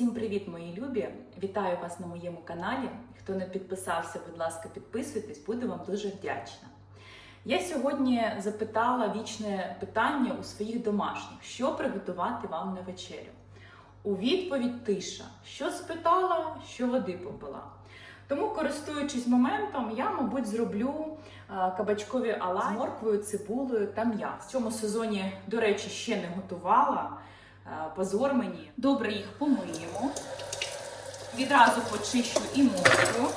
Всім привіт, мої любі! Вітаю вас на моєму каналі. Хто не підписався, будь ласка, підписуйтесь, буду вам дуже вдячна. Я сьогодні запитала вічне питання у своїх домашніх, що приготувати вам на вечерю. У відповідь тиша, що спитала, що води попила. Тому, користуючись моментом, я, мабуть, зроблю е, кабачкові оладі з морквою, цибулею та м'ясом. В цьому сезоні, до речі, ще не готувала. Е, Позор мені. Добре їх помиємо. Відразу почищу і моркву.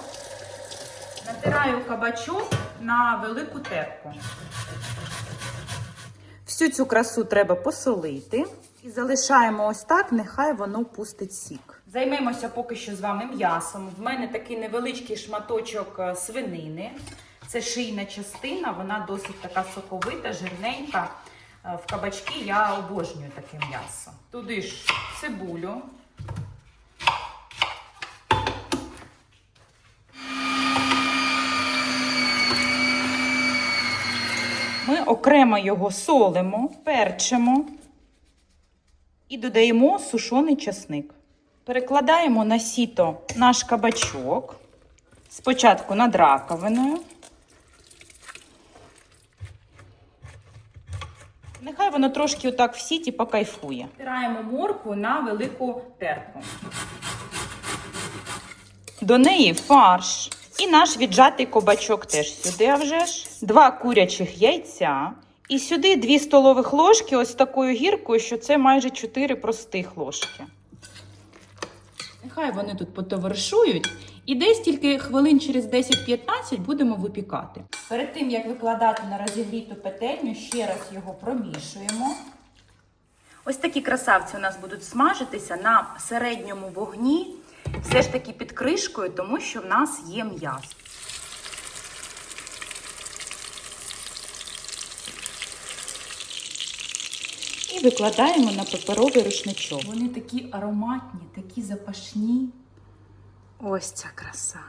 Натираю кабачок на велику терку. Всю цю красу треба посолити. І залишаємо ось так, нехай воно пустить сік. Займемося поки що з вами м'ясом. В мене такий невеличкий шматочок е, свинини. Це шийна частина, вона досить така соковита, жирненька. Е, В кабачки я обожнюю таке м'ясо. Туди ж цибулю. Ми окремо його солимо, перчимо і додаємо сушений часник. Перекладаємо на сіто наш кабачок. Спочатку над раковиною. Нехай воно трошки отак в сіті покайфує. Втираємо моркву на велику терку. До неї фарш. І наш віджатий кобачок теж сюди, а вже ж. Два курячих яйця. І сюди дві столових ложки, ось такою гіркою, що це майже 4 простих ложки. Нехай вони тут потоваришують. І десь тільки хвилин через 10-15 будемо випікати. Перед тим, як викладати на розігріту петельню, ще раз його промішуємо. Ось такі красавці у нас будуть смажитися на середньому вогні, все ж таки під кришкою, тому що в нас є м'ясо. І викладаємо на паперовий рушничок. Вони такі ароматні, такі запашні. Ось ця краса.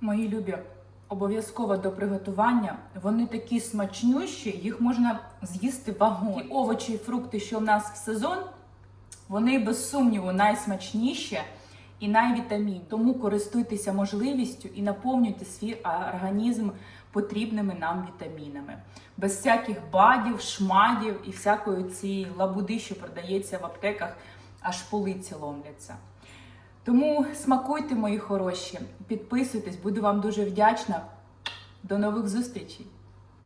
Мої любі, обов'язково до приготування. Вони такі смачнющі, їх можна з'їсти вагон. І овочі і фрукти, що в нас в сезон, вони без сумніву найсмачніші і найвітамінні. Тому користуйтеся можливістю і наповнюйте свій організм потрібними нам вітамінами. Без всяких бадів, шмадів і всякої цієї лабуди, що продається в аптеках, аж полиці ломляться. Тому смакуйте, мої хороші, підписуйтесь, буду вам дуже вдячна. До нових зустрічей!